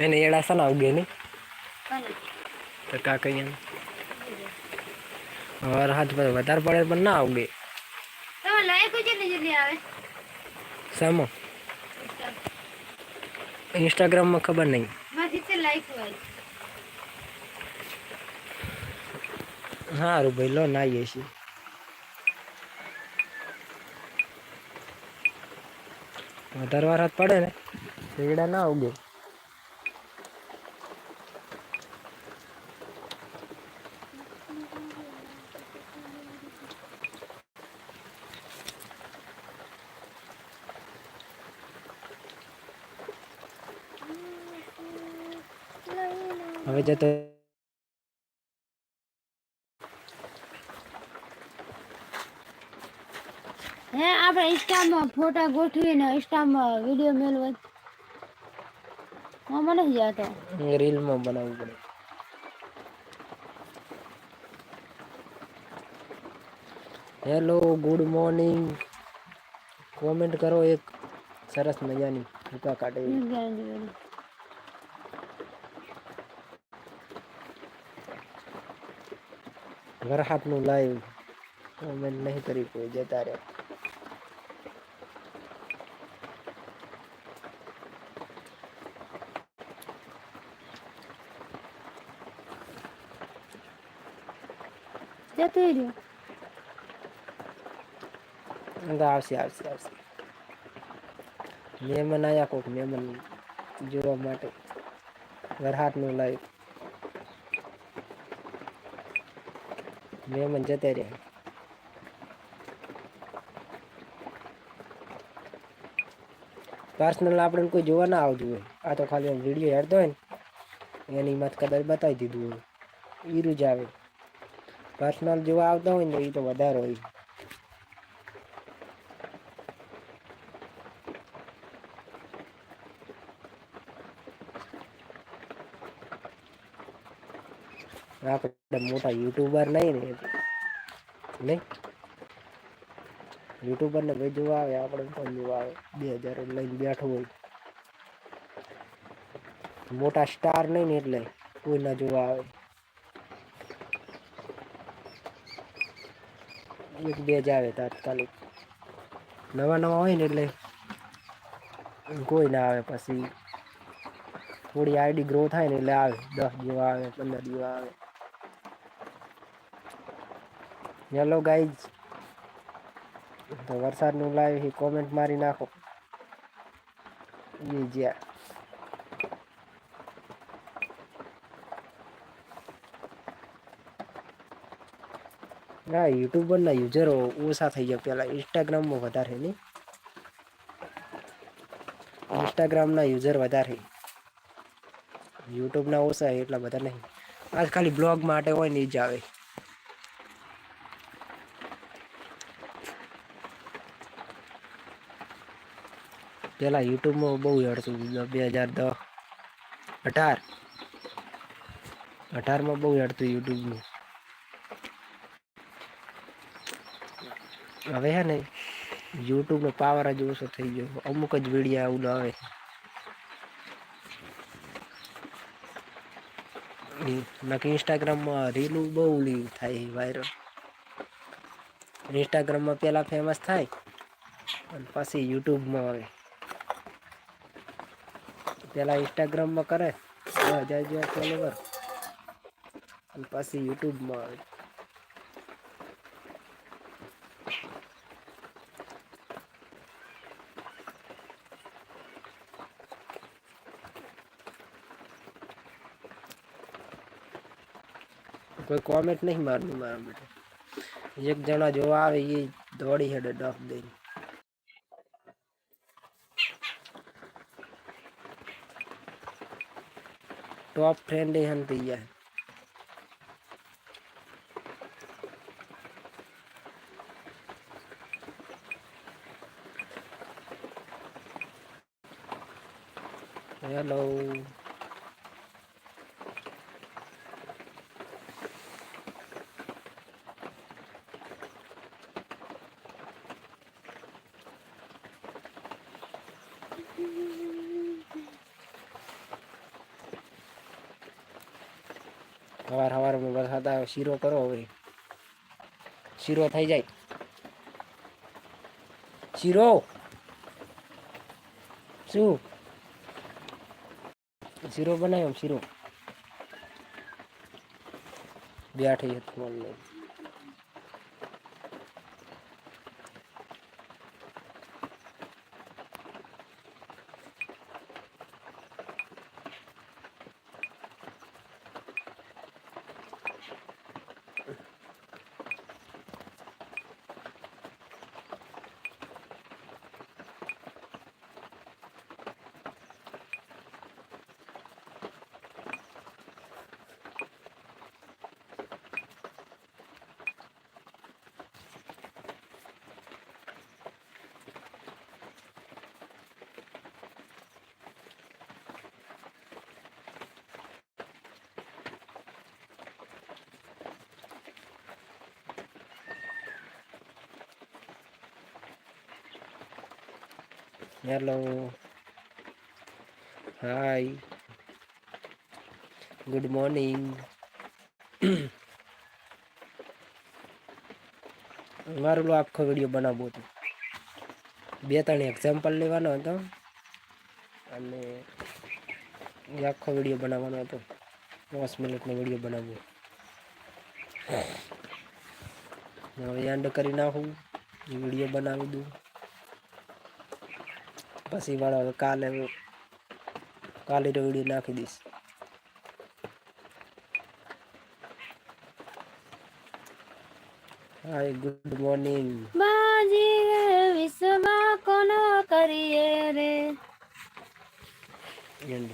એને એડા સના ઉગે નહીં? તો કા કઈ વાર હાથ પર વધારે પડે પણ ના ઉગે સામો ઇન્સ્ટાગ્રામમાં ખબર નહીં. સારું ભાઈ લો નાઈએ છીએ વધારે વાર હાથ પડે ને એડા ના ઉગે હવે જતો હે આપણે ઇન્સ્ટામાં ફોટા ગોઠવીને ઇન્સ્ટામાં વીડિયો મેળવો. હા મને યાદ હતો રીલમાં બનાવવું પડે. હેલો ગુડ મોર્નિંગ કોમેન્ટ કરો એક સરસ મજાની ફોટા કાઢે એવી. નું લાઈવ કોમેન્ટ નહીં કરી કોઈ જતા રહે. જતું રહ્યું. આવશે આવશે આવશે. મહેમાન આવ્યા કોક મહેમાન જોવા માટે. વરસાદનું લાઈવ મહેમાન જતા રહ્યા પર્સનલ આપણે કોઈ જોવા ના આવતું હોય. આ તો ખાલી વીડિયો હેડતો હોય ને. એની મત કદાચ બતાવી દીધું હોય. ઈરું જ આવે. પર્સનલ જોવા આવતા હોય ને એ તો વધારે હોય. આપણે મોટા યુટ્યુબર નહીં ને નહીં? યુટ્યુબર ને ભાઈ જોવા આવે, આપણે પણ જોવા આવે. બે હજાર લઈને બેઠો હોય. મોટા સ્ટાર નહીં ને એટલે કોઈ ના જોવા આવે. એક બે જ આવે તાત્કાલિક. નવા નવા હોય ને એટલે કોઈ ના આવે પછી. થોડી આઈડી ગ્રો થાય ને એટલે આવે. દસ જેવા આવે, પંદર જેવા આવે. હેલો ગાઈઝ તો વરસાદનું લાઈવ કોમેન્ટ મારી નાખો. એ જ્યાં. ના, યુટ્યુબરના યુઝરો ઓછા થઈ ગયા. પહેલાં ઇન્સ્ટાગ્રામમાં વધારે નહીં. ઇન્સ્ટાગ્રામના યુઝર વધારે યુટ્યુબના ઓછા એટલા બધા નહીં. આજ ખાલી બ્લોગ માટે હોય ને એ જ આવે. પેલા યુટ્યુબમાં બહુ હેડતું બે હજાર દસ અઢાર. અઢારમાં બહુ હેડતું યુટ્યુબનું હવે હે ને યુટ્યુબનો પાવર જ ઓછો થઈ ગયો. અમુક જ વિડીયા આવું આવે. નક્કી ઇન્સ્ટાગ્રામમાં રીલું બહુ લીવ થાય વાયરલ ઇન્સ્ટાગ્રામમાં પહેલાં ફેમસ થાય અને પછી યુટ્યુબમાં આવે. પહેલાં ઇન્સ્ટાગ્રામમાં કરે દસ હજાર જેવા ફોલોવર અને પછી યુટ્યુબમાં આવે. કોઈ કોમેન્ટ નહીં મારનું મારા બેટા એક જણા જોવા આવે એ દોડી હેડે ડફ દઈને. ટોપ ફ્રેન્ડ એ હંતી ગયા. હેલો સવાર સવારમાં વરસાદ આવે, શીરો કરો હવે. શીરો થઈ જાય. શીરો. શું? શીરો બનાવ્યો શીરો. બેઠી હતી મને હેલો હાય ગુડ મોર્નિંગ મારું આખો વીડિયો બનાવવો હતો. બે ત્રણ એક્ઝામ્પલ લેવાનો હતો. અને આખો વીડિયો બનાવવાનો હતો. દસ મિનિટનો વીડિયો બનાવવો હવે એન્ડ કરી નાખું. વીડિયો બનાવી દઉં. પછી વાળો હવે કાલે કાલે વીડિયો નાખી દઈશ. હાય ગુડ મોર્નિંગ બાજી વિશ્વમાં કોનો કરીએ રે? એન્ડ